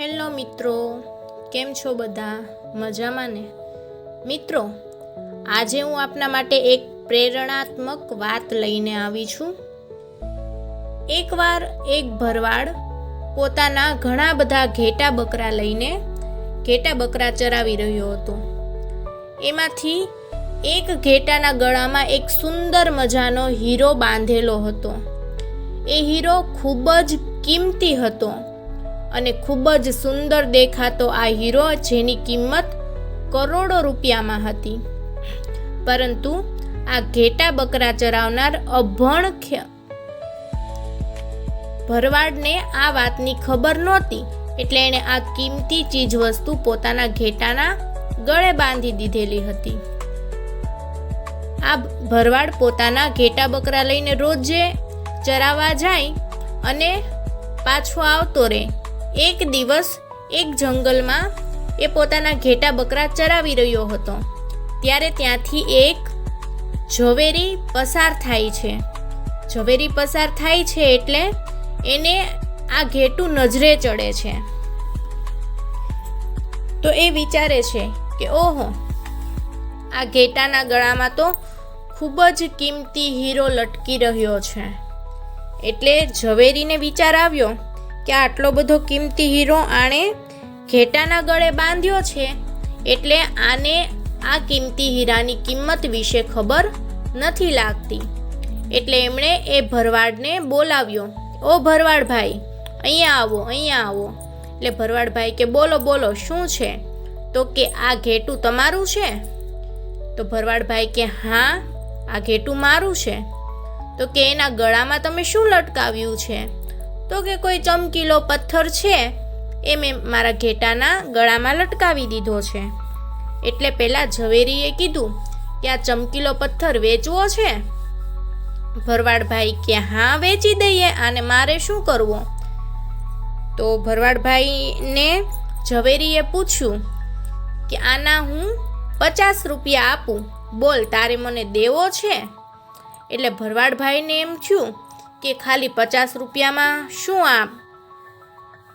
Hello મિત્રો, કેમ છો બધા? મજામાં ને? મિત્રો, આજે હું આપના માટે એક પ્રેરણાત્મક વાત લઈને આવી છું. એકવાર એક ભરવાડ પોતાના ઘણા બધા ઘેટા બકરા લઈને ઘેટા બકરા ચરાવી રહ્યો હતો. એમાંથી એક ઘેટાના ગળામાં એક સુંદર મજાનો હીરો બાંધેલો હતો. એ હીરો ખૂબ જ કિંમતી હતો. અને ખૂબ જ સુંદર દેખાતો આ હીરો જેની કિંમત કરોડો રૂપિયામાં હતી. પરંતુ આ ઘેટા બકરા ચરાવનાર અભણ ભરવાડને આ વાતની ખબર નહોતી, એટલે એણે આ કિંમતી ચીજ વસ્તુ પોતાના ઘેટાના ગળે બાંધી દીધેલી હતી. આ ભરવાડ પોતાના ઘેટા બકરા લઈને રોજે ચરાવવા જાય અને પાછો આવતો રહે. એક દિવસ એક જંગલમાં એ પોતાના ઘેટા બકરા ચરાવી રહ્યો હતો. ત્યારે ત્યાંથી એક ઝવેરી પસાર થાય છે. ઝવેરી પસાર થાય છે એટલે એને આ ઘેટું નજરે ચડે છે. તો એ વિચારે છે કે, ઓહો, આ ઘેટાના ગળામાં તો ખૂબ જ કિંમતી હીરો લટકી રહ્યો છે. એટલે ઝવેરીને વિચાર આવ્યો કે આટલો બધો કિંમતી હીરો આણે ઘેટાના ગળે બાંધ્યો છે? એટલે આને આ કિંમતી હીરાની કિંમત વિશે ખબર નથી લાગતી. એટલે એમણે એ ભરવાડને બોલાવ્યો. ઓ ભરવાડ ભાઈ અહીંયા આવો અહીંયા આવો. એટલે ભરવાડ ભાઈ કે, બોલો બોલો, શું છે? તો કે, આ ઘેટું તમારું છે? તો ભરવાડ ભાઈ કે, હા, આ ઘેટું મારું છે. તો કે, એના ગળામાં તમે શું લટકાવ્યું છે? તો કે કોઈ ચમકીલો પથ્થર છે? એ મેં મારા ઘેટાના ગળામાં લટકાવી દીધો છે. એટલે પહેલાં ઝવેરીએ કીધું, કે આ ચમકીલો પથ્થર વેચવો છે? ભરવાડભાઈ કે, હા, વેચી દઈએ, આને મારે શું કરવું? તો ભરવાડભાઈને ઝવેરીએ પૂછ્યું, કે આના હું પચાસ રૂપિયા આપું? બોલ, તારે મને દેવો છે? એટલે ભરવાડભાઈને એમ થયું કે ખાલી પચાસ રૂપિયામાં શું આપ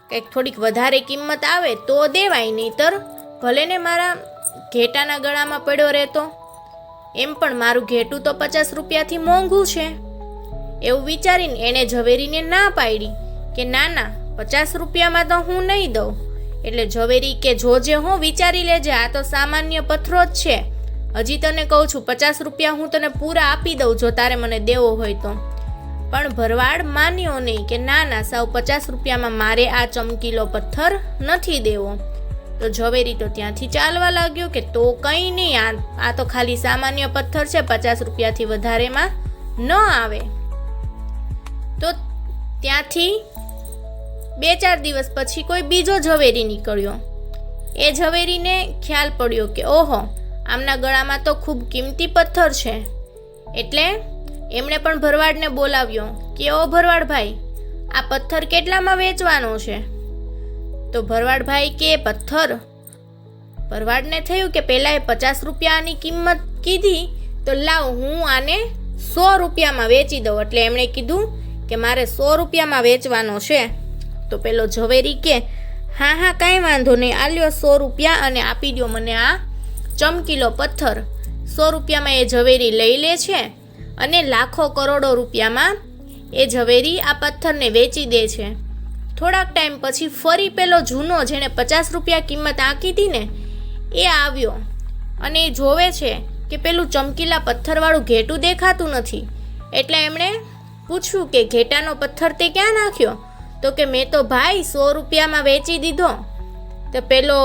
કંઈક થોડીક વધારે કિંમત આવે તો દેવાય, નહીતર ભલે ને મારા ઘેટાના ગળામાં પડ્યો રહેતો. એમ પણ મારું ઘેટું તો પચાસ રૂપિયાથી મોંઘું છે. એવું વિચારીને એણે ઝવેરીને ના પાડી કે ના ના પચાસ રૂપિયામાં તો હું નહીં દઉં. એટલે ઝવેરી કે જોજે હું વિચારી લેજે, આ તો સામાન્ય પથરો જ છે. હજી તને કહું છું, પચાસ રૂપિયા હું તને પૂરા આપી દઉં જો તારે મને દેવો હોય તો. પણ ભરવાડ માન્યો નહીં કે ના ના, સાવ પચાસ રૂપિયામાં મારે આ ચમકીલો પથ્થર નથી દેવો. તો ઝવેરી તો ત્યાંથી ચાલવા લાગ્યો કે તો કંઈ નહીં, આ આ તો ખાલી સામાન્ય પથ્થર છે, પચાસ રૂપિયાથી વધારેમાં ન આવે. તો ત્યાંથી બે ચાર દિવસ પછી કોઈ બીજો ઝવેરી નીકળ્યો. એ ઝવેરીને ખ્યાલ પડ્યો કે ઓહો, આમના ગળામાં તો ખૂબ કિંમતી પથ્થર છે. એટલે એમણે પણ ભરવાડને બોલાવ્યો કે, ઓ ભરવાડભાઈ, આ પથ્થર કેટલામાં વેચવાનો છે? તો ભરવાડભાઈ કે, પથ્થર? ભરવાડને થયું કે પહેલાં એ પચાસ રૂપિયાની કિંમત કીધી, તો લાવ હું આને સો રૂપિયામાં વેચી દઉં. એટલે એમણે કીધું કે, મારે સો રૂપિયામાં વેચવાનો છે. તો પેલો ઝવેરી કે, હા હા, કાંઈ વાંધો નહીં આલ્યો સો રૂપિયા અને આપી દો મને આ ચમકીલો પથ્થર. સો રૂપિયામાં એ ઝવેરી લઈ લે છે અને લાખો કરોડો રૂપિયામાં એ ઝવેરી આ પથ્થરને વેચી દે છે. થોડાક ટાઈમ પછી ફરી પેલો જૂનો જેણે પચાસ રૂપિયા કિંમત આંકી હતી ને, એ આવ્યો અને એ જોવે છે કે પેલું ચમકીલા પથ્થરવાળું ઘેટું દેખાતું નથી. એટલે એમણે પૂછ્યું કે ઘેટાનો પથ્થર તે ક્યાં નાખ્યો? તો કે મેં તો ભાઈ સો રૂપિયામાં વેચી દીધો. તો પેલો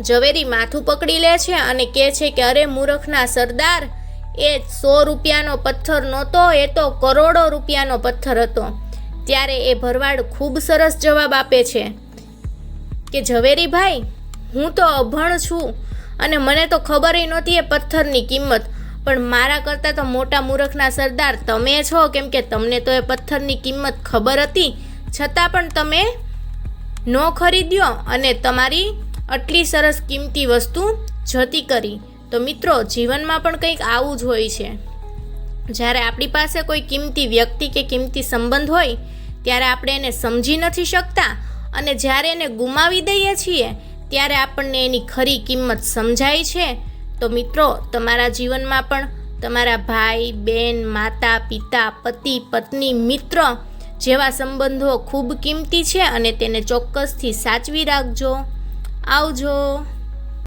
ઝવેરી માથું પકડી લે છે અને કહે છે કે અરે મૂરખના સરદાર એ સો રૂપિયાનો પથ્થર નહોતો, એ તો કરોડો રૂપિયાનો પથ્થર હતો. ત્યારે એ ભરવાડ ખૂબ સરસ જવાબ આપે છે કે, ઝવેરીભાઈ, હું તો અભણ છું અને મને તો ખબર નહોતી એ પથ્થરની કિંમત, પણ મારા કરતાં તો મોટા મૂર્ખના સરદાર તમે છો. કેમ કે તમને તો એ પથ્થરની કિંમત ખબર હતી. છતાં પણ તમે ન ખરીદ્યો અને તમારી આટલી સરસ કિંમતી વસ્તુ જતી કરી. તો મિત્રો, જીવનમાં પણ કંઈક આવું જ હોય છે. જ્યારે આપણી પાસે કોઈ કિંમતી વ્યક્તિ કે કિંમતી સંબંધ હોય, ત્યારે આપણે એને સમજી નથી શકતા અને જ્યારે એને ગુમાવી દઈએ છીએ, ત્યારે આપણને એની ખરી કિંમત સમજાય છે. તો મિત્રો, તમારા જીવનમાં પણ તમારા ભાઈ, બેન, માતા, પિતા, પતિ, પત્ની, મિત્ર જેવા સંબંધો ખૂબ કિંમતી છે અને તેને ચોક્કસથી સાચવી રાખજો. આવજો.